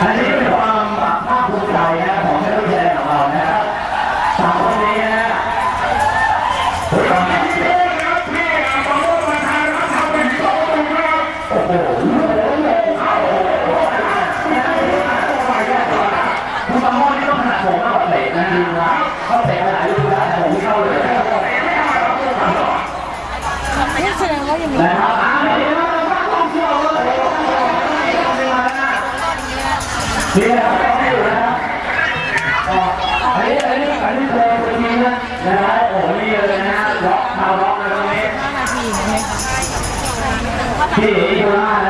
Allí นี่นะครับนี่อยู่นะครับอันนี้อันนี้อันนี้เพลงเพลงนี้นะนะฮะโอ้โหนี่เลยนะฮะล็อกมาล็อกลยตรงนี้พี่อยู่หน้านะ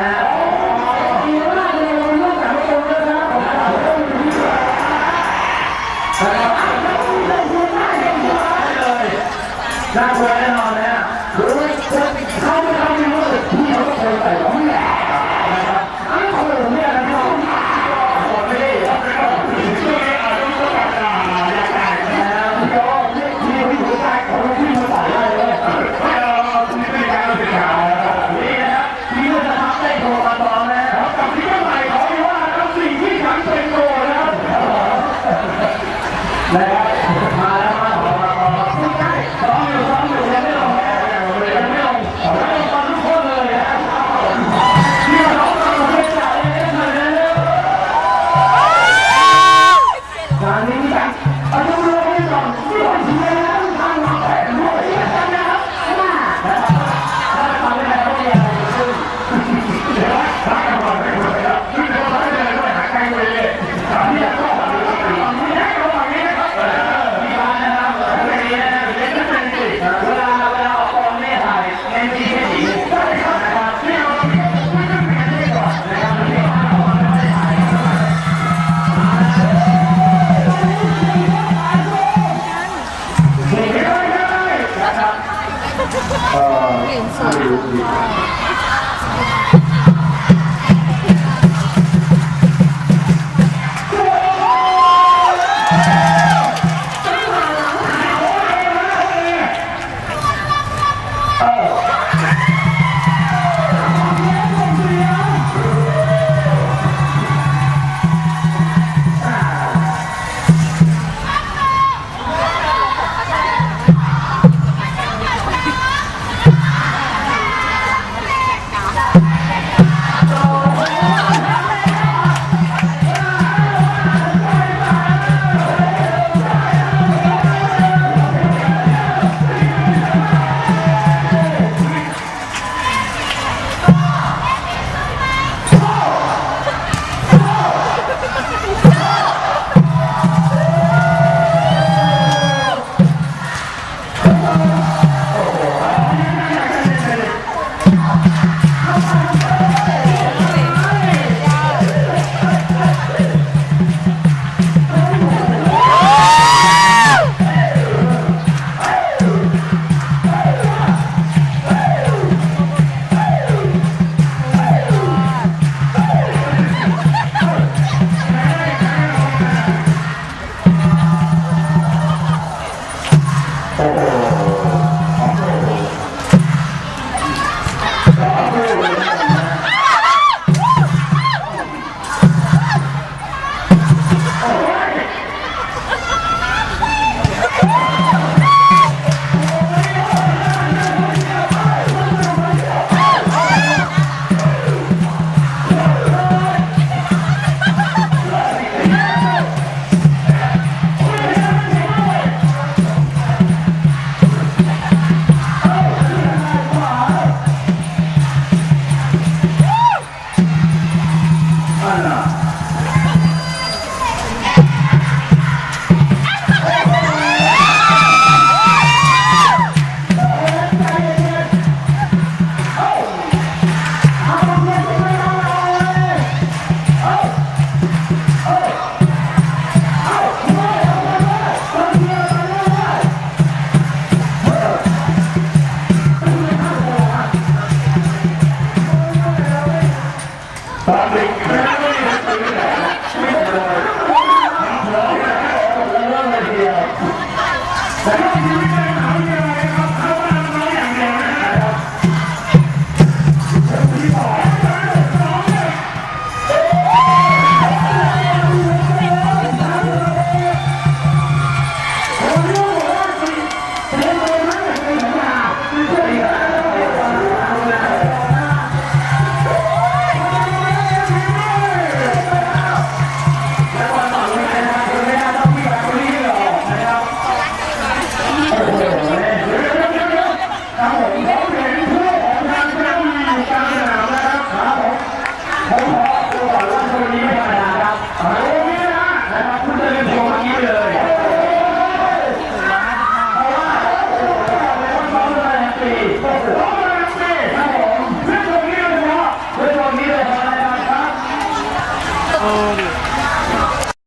ましです。